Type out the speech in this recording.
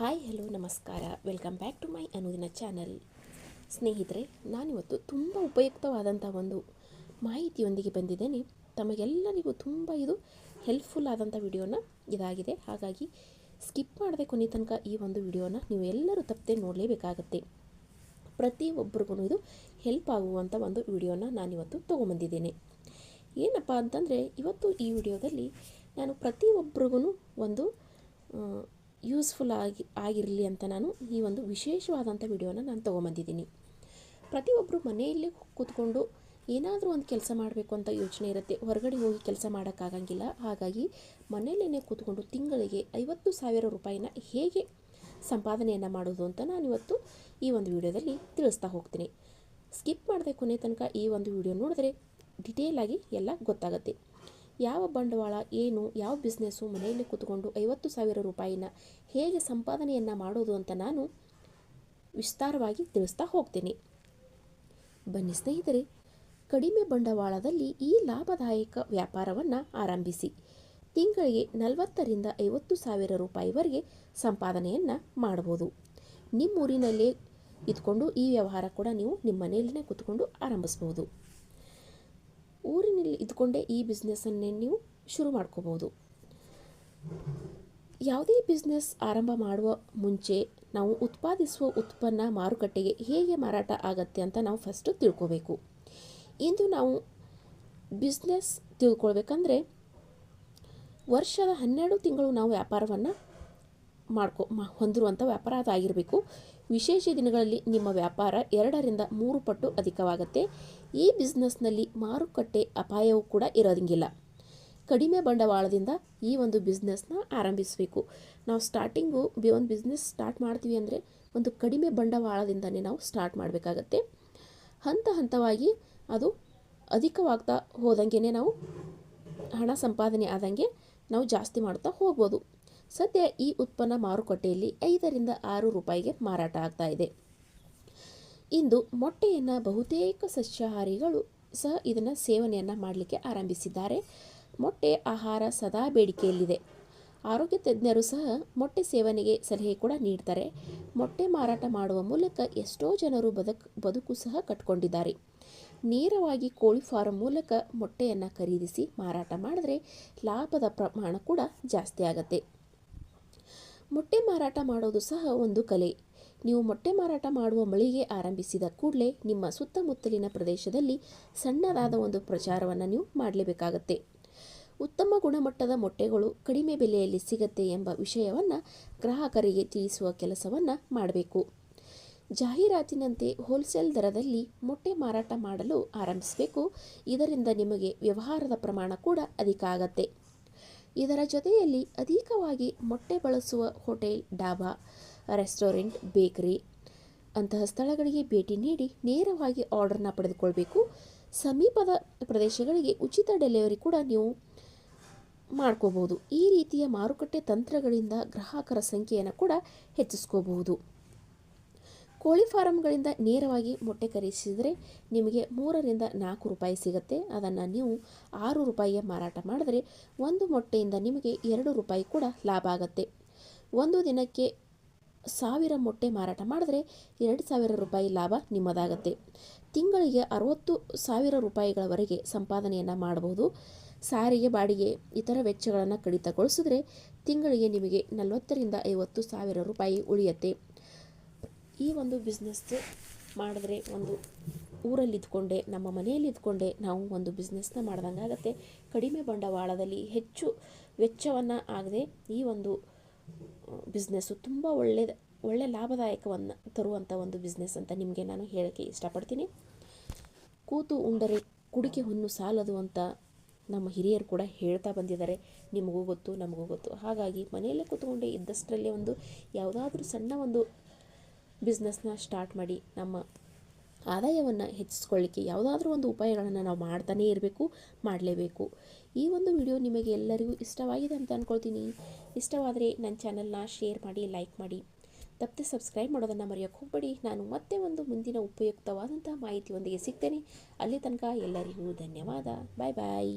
Hi, hello, ನಮಸ್ಕಾರ. Welcome back to my Anudina channel. ಸ್ನೇಹಿತರೆ, ನಾನಿವತ್ತು ತುಂಬ ಉಪಯುಕ್ತವಾದಂಥ ಒಂದು ಮಾಹಿತಿಯೊಂದಿಗೆ ಬಂದಿದ್ದೇನೆ. ತಮಗೆಲ್ಲರಿಗೂ ತುಂಬ ಇದು ಹೆಲ್ಪ್ಫುಲ್ ಆದಂಥ ವಿಡಿಯೋನ ಇದಾಗಿದೆ. ಹಾಗಾಗಿ ಸ್ಕಿಪ್ ಮಾಡದೆ ಕೊನೆ ತನಕ ಈ ಒಂದು ವಿಡಿಯೋನ ನೀವು ಎಲ್ಲರೂ ತಪ್ಪದೆ ನೋಡಲೇಬೇಕಾಗತ್ತೆ. ಪ್ರತಿಯೊಬ್ಬರಿಗೂ ಇದು ಹೆಲ್ಪ್ ಆಗುವಂಥ ಒಂದು ವಿಡಿಯೋನ ನಾನಿವತ್ತು ತೊಗೊಂಬಂದಿದ್ದೇನೆ. ಏನಪ್ಪ ಅಂತಂದರೆ, ಇವತ್ತು ಈ ವಿಡಿಯೋದಲ್ಲಿ ನಾನು ಪ್ರತಿಯೊಬ್ಬರಿಗೂ ಒಂದು ಯೂಸ್ಫುಲ್ ಆಗಿ, ಆಗಿರಲಿ ಅಂತ ನಾನು ಈ ಒಂದು ವಿಶೇಷವಾದಂಥ ವಿಡಿಯೋನ ನಾನು ತೊಗೊಂಬಂದಿದ್ದೀನಿ. ಪ್ರತಿಯೊಬ್ಬರು ಮನೆಯಲ್ಲೇ ಕೂತ್ಕೊಂಡು ಏನಾದರೂ ಒಂದು ಕೆಲಸ ಮಾಡಬೇಕು ಅಂತ ಯೋಚನೆ ಇರುತ್ತೆ. ಹೊರಗಡೆ ಹೋಗಿ ಕೆಲಸ ಮಾಡೋಕ್ಕಾಗಂಗಿಲ್ಲ. ಹಾಗಾಗಿ ಮನೆಯಲ್ಲೇ ಕೂತ್ಕೊಂಡು ತಿಂಗಳಿಗೆ ಐವತ್ತು ಸಾವಿರ ರೂಪಾಯಿನ ಹೇಗೆ ಸಂಪಾದನೆಯನ್ನು ಮಾಡೋದು ಅಂತ ನಾನು ಇವತ್ತು ಈ ಒಂದು ವಿಡಿಯೋದಲ್ಲಿ ತಿಳಿಸ್ತಾ ಹೋಗ್ತೀನಿ. ಸ್ಕಿಪ್ ಮಾಡದೆ ಕೊನೆ ತನಕ ಈ ಒಂದು ವಿಡಿಯೋ ನೋಡಿದ್ರೆ ಡಿಟೇಲಾಗಿ ಎಲ್ಲ ಗೊತ್ತಾಗುತ್ತೆ. ಯಾವ ಬಂಡವಾಳ, ಏನು, ಯಾವ ಬಿಸ್ನೆಸ್ಸು ಮನೆಯಲ್ಲಿ ಕೂತ್ಕೊಂಡು ಐವತ್ತು ಸಾವಿರ ರೂಪಾಯಿನ ಹೇಗೆ ಸಂಪಾದನೆಯನ್ನು ಮಾಡೋದು ಅಂತ ನಾನು ವಿಸ್ತಾರವಾಗಿ ತಿಳಿಸ್ತಾ ಹೋಗ್ತೀನಿ. ಬನ್ನಿ ಸ್ನೇಹಿತರೆ, ಕಡಿಮೆ ಬಂಡವಾಳದಲ್ಲಿ ಈ ಲಾಭದಾಯಕ ವ್ಯಾಪಾರವನ್ನು ಆರಂಭಿಸಿ. ತಿಂಗಳಿಗೆ ನಲವತ್ತರಿಂದ ಐವತ್ತು ಸಾವಿರ ರೂಪಾಯಿವರೆಗೆ ಸಂಪಾದನೆಯನ್ನು ಮಾಡ್ಬೋದು. ನಿಮ್ಮೂರಿನಲ್ಲೇ ಇದ್ಕೊಂಡು ಈ ವ್ಯವಹಾರ ಕೂಡ ನೀವು ನಿಮ್ಮ ಮನೆಯಲ್ಲೇ ಕೂತ್ಕೊಂಡು ಆರಂಭಿಸ್ಬೋದು. ಇದ್ಕೊಂಡೇ ಈ ಬಿಸ್ನೆಸ್ಸನ್ನೇ ನೀವು ಶುರು ಮಾಡ್ಕೋಬೋದು. ಯಾವುದೇ ಬಿಸ್ನೆಸ್ ಆರಂಭ ಮಾಡುವ ಮುಂಚೆ ನಾವು ಉತ್ಪಾದಿಸುವ ಉತ್ಪನ್ನ ಮಾರುಕಟ್ಟೆಗೆ ಹೇಗೆ ಮಾರಾಟ ಆಗತ್ತೆ ಅಂತ ನಾವು ಫಸ್ಟು ತಿಳ್ಕೋಬೇಕು. ಇಂದು ನಾವು ಬಿಸ್ನೆಸ್ ತಿಳ್ಕೊಳ್ಬೇಕಂದ್ರೆ ವರ್ಷದ ಹನ್ನೆರಡು ತಿಂಗಳು ನಾವು ವ್ಯಾಪಾರವನ್ನು ಮಾಡ್ಕೊ ಹೊಂದಿರುವಂಥ ವ್ಯಾಪಾರ ಅದಾಗಿರಬೇಕು. ವಿಶೇಷ ದಿನಗಳಲ್ಲಿ ನಿಮ್ಮ ವ್ಯಾಪಾರ ಎರಡರಿಂದ ಮೂರು ಪಟ್ಟು ಅಧಿಕವಾಗುತ್ತೆ. ಈ ಬಿಸ್ನೆಸ್ನಲ್ಲಿ ಮಾರುಕಟ್ಟೆ ಅಪಾಯವೂ ಕೂಡ ಇರೋದಂಗಿಲ್ಲ ಕಡಿಮೆ ಬಂಡವಾಳದಿಂದ ಈ ಒಂದು ಬಿಸ್ನೆಸ್ನ ಆರಂಭಿಸಬೇಕು. ನಾವು ಸ್ಟಾರ್ಟಿಂಗು ಬಿ ಒಂದು ಬಿಸ್ನೆಸ್ ಸ್ಟಾರ್ಟ್ ಮಾಡ್ತೀವಿ ಅಂದರೆ ಒಂದು ಕಡಿಮೆ ಬಂಡವಾಳದಿಂದನೇ ನಾವು ಸ್ಟಾರ್ಟ್ ಮಾಡಬೇಕಾಗತ್ತೆ. ಹಂತ ಹಂತವಾಗಿ ಅದು ಅಧಿಕವಾಗ್ತಾ ಹೋದಂಗೆ ನಾವು ಹಣ ಸಂಪಾದನೆ ಆದಂಗೆ ನಾವು ಜಾಸ್ತಿ ಮಾಡ್ತಾ ಹೋಗ್ಬೋದು. ಸದ್ಯ ಈ ಉತ್ಪನ್ನ ಮಾರುಕಟ್ಟೆಯಲ್ಲಿ ಐದರಿಂದ ಆರು ರೂಪಾಯಿಗೆ ಮಾರಾಟ ಆಗ್ತಾ ಇದೆ. ಇಂದು ಮೊಟ್ಟೆಯನ್ನು ಬಹುತೇಕ ಸಸ್ಯಾಹಾರಿಗಳು ಸಹ ಇದನ್ನು ಸೇವನೆಯನ್ನು ಮಾಡಲಿಕ್ಕೆ ಆರಂಭಿಸಿದ್ದಾರೆ. ಮೊಟ್ಟೆ ಆಹಾರ ಸದಾ ಬೇಡಿಕೆಯಲ್ಲಿದೆ. ಆರೋಗ್ಯ ತಜ್ಞರು ಸಹ ಮೊಟ್ಟೆ ಸೇವನೆಗೆ ಸಲಹೆ ಕೂಡ ನೀಡ್ತಾರೆ. ಮೊಟ್ಟೆ ಮಾರಾಟ ಮಾಡುವ ಮೂಲಕ ಎಷ್ಟೋ ಜನರು ಬದುಕು ಬದುಕು ಸಹ ಕಟ್ಕೊಂಡಿದ್ದಾರೆ. ನೇರವಾಗಿ ಕೋಳಿ ಫಾರಂ ಮೂಲಕ ಮೊಟ್ಟೆಯನ್ನು ಖರೀದಿಸಿ ಮಾರಾಟ ಮಾಡಿದ್ರೆ ಲಾಭದ ಪ್ರಮಾಣ ಕೂಡ ಜಾಸ್ತಿ ಆಗುತ್ತೆ. ಮೊಟ್ಟೆ ಮಾರಾಟ ಮಾಡೋದು ಸಹ ಒಂದು ಕಲೆ. ನೀವು ಮೊಟ್ಟೆ ಮಾರಾಟ ಮಾಡುವ ಮಳಿಗೆ ಆರಂಭಿಸಿದ ಕೂಡಲೇ ನಿಮ್ಮ ಸುತ್ತಮುತ್ತಲಿನ ಪ್ರದೇಶದಲ್ಲಿ ಸಣ್ಣದಾದ ಒಂದು ಪ್ರಚಾರವನ್ನು ನೀವು ಮಾಡಲೇಬೇಕಾಗತ್ತೆ. ಉತ್ತಮ ಗುಣಮಟ್ಟದ ಮೊಟ್ಟೆಗಳು ಕಡಿಮೆ ಬೆಲೆಯಲ್ಲಿ ಸಿಗತ್ತೆ ಎಂಬ ವಿಷಯವನ್ನು ಗ್ರಾಹಕರಿಗೆ ತಿಳಿಸುವ ಕೆಲಸವನ್ನು ಮಾಡಬೇಕು. ಜಾಹೀರಾತಿನಂತೆ ಹೋಲ್ಸೇಲ್ ದರದಲ್ಲಿ ಮೊಟ್ಟೆ ಮಾರಾಟ ಮಾಡಲು ಆರಂಭಿಸಬೇಕು. ಇದರಿಂದ ನಿಮಗೆ ವ್ಯವಹಾರದ ಪ್ರಮಾಣ ಕೂಡ ಅಧಿಕ ಆಗತ್ತೆ. ಇದರ ಜೊತೆಯಲ್ಲಿ ಅಧಿಕವಾಗಿ ಮೊಟ್ಟೆ ಬಳಸುವ ಹೋಟೆಲ್ ಡಾಬಾ, ರೆಸ್ಟೋರೆಂಟ್, ಬೇಕರಿ ಅಂತಹ ಸ್ಥಳಗಳಿಗೆ ಭೇಟಿ ನೀಡಿ ನೇರವಾಗಿ ಆರ್ಡರ್ನ ಪಡೆದುಕೊಳ್ಬೇಕು. ಸಮೀಪದ ಪ್ರದೇಶಗಳಿಗೆ ಉಚಿತ ಡೆಲಿವರಿ ಕೂಡ ನೀವು ಮಾಡ್ಕೋಬಹುದು. ಈ ರೀತಿಯ ಮಾರುಕಟ್ಟೆ ತಂತ್ರಗಳಿಂದ ಗ್ರಾಹಕರ ಸಂಖ್ಯೆಯನ್ನು ಕೂಡ ಹೆಚ್ಚಿಸ್ಕೋಬಹುದು. ಕೋಳಿ ಫಾರಂಗಳಿಂದ ನೇರವಾಗಿ ಮೊಟ್ಟೆ ಖರೀದಿಸಿದರೆ ನಿಮಗೆ ಮೂರರಿಂದ ನಾಲ್ಕು ರೂಪಾಯಿ ಸಿಗುತ್ತೆ. ಅದನ್ನು ನೀವು ಆರು ರೂಪಾಯಿಗೆ ಮಾರಾಟ ಮಾಡಿದರೆ ಒಂದು ಮೊಟ್ಟೆಯಿಂದ ನಿಮಗೆ ಎರಡು ರೂಪಾಯಿ ಕೂಡ ಲಾಭ ಆಗುತ್ತೆ. ಒಂದು ದಿನಕ್ಕೆ ಸಾವಿರ ಮೊಟ್ಟೆ ಮಾರಾಟ ಮಾಡಿದ್ರೆ ಎರಡು ಸಾವಿರ ರೂಪಾಯಿ ಲಾಭ ನಿಮ್ಮದಾಗತ್ತೆ. ತಿಂಗಳಿಗೆ ಅರವತ್ತು ಸಾವಿರ ರೂಪಾಯಿಗಳವರೆಗೆ ಸಂಪಾದನೆಯನ್ನು ಮಾಡಬಹುದು. ಸಾರಿಗೆ, ಬಾಡಿಗೆ, ಇತರ ವೆಚ್ಚಗಳನ್ನು ಕಡಿತಗೊಳಿಸಿದ್ರೆ ತಿಂಗಳಿಗೆ ನಿಮಗೆ ನಲವತ್ತರಿಂದ ಐವತ್ತು ಸಾವಿರ ರೂಪಾಯಿ ಉಳಿಯುತ್ತೆ. ಈ ಒಂದು ಬಿಸ್ನೆಸ್ ಮಾಡಿದ್ರೆ ಒಂದು ಊರಲ್ಲಿ ಇದ್ಕೊಂಡೆ, ನಮ್ಮ ಮನೆಯಲ್ಲಿ ಇದ್ಕೊಂಡೆ, ನಾವು ಒಂದು ಬಿಸ್ನೆಸ್ನ ಮಾಡ್ದಂಗೆ ಆಗುತ್ತೆ. ಕಡಿಮೆ ಬಂಡವಾಳದಲ್ಲಿ ಹೆಚ್ಚು ವೆಚ್ಚವನ್ನು ಆಗದೆ ಈ ಒಂದು ಬಿಸ್ನೆಸ್ಸು ತುಂಬ ಒಳ್ಳೆಯದು ಒಳ್ಳೆ ಲಾಭದಾಯಕವನ್ನು ತರುವಂಥ ಒಂದು ಬಿಸ್ನೆಸ್ ಅಂತ ನಿಮಗೆ ನಾನು ಹೇಳೋಕ್ಕೆ ಇಷ್ಟಪಡ್ತೀನಿ. ಕೂತು ಉಂಡರೆ ಕುಡಿಕೆ ಹೊನ್ನು ಸಾಲದು ಅಂತ ನಮ್ಮ ಹಿರಿಯರು ಕೂಡ ಹೇಳ್ತಾ ಬಂದಿದ್ದಾರೆ. ನಿಮಗೂ ಗೊತ್ತು, ನಮಗೂ ಗೊತ್ತು. ಹಾಗಾಗಿ ಮನೆಯಲ್ಲೇ ಕೂತ್ಕೊಂಡೆ ಇದ್ದಷ್ಟರಲ್ಲೇ ಒಂದು ಯಾವುದಾದ್ರೂ ಸಣ್ಣ ಒಂದು ಬಿಸ್ನೆಸ್ನ ಸ್ಟಾರ್ಟ್ ಮಾಡಿ ನಮ್ಮ ಆದಾಯವನ್ನು ಹೆಚ್ಚಿಸ್ಕೊಳ್ಳಿಕ್ಕೆ ಯಾವುದಾದ್ರೂ ಒಂದು ಉಪಾಯಗಳನ್ನು ನಾವು ಮಾಡ್ತಾನೇ ಇರಬೇಕು, ಮಾಡಲೇಬೇಕು. ಈ ಒಂದು ವಿಡಿಯೋ ನಿಮಗೆ ಎಲ್ಲರಿಗೂ ಇಷ್ಟವಾಗಿದೆ ಅಂತ ಅಂದ್ಕೊಳ್ತೀನಿ ಇಷ್ಟವಾದರೆ ನನ್ನ ಚಾನಲ್ನ ಶೇರ್ ಮಾಡಿ ಲೈಕ್ ಮಾಡಿ. ತಪ್ಪದೆ ಸಬ್ಸ್ಕ್ರೈಬ್ ಮಾಡೋದನ್ನು ಮರೆಯೋಕ್ಕೆ ಹೋಗಬೇಡಿ. ನಾನು ಮತ್ತೆ ಒಂದು ಮುಂದಿನ ಉಪಯುಕ್ತವಾದಂಥ ಮಾಹಿತಿಯೊಂದಿಗೆ ಸಿಗ್ತೇನೆ. ಅಲ್ಲಿ ತನಕ ಎಲ್ಲರಿಗೂ ಧನ್ಯವಾದ. ಬಾಯ್ ಬಾಯ್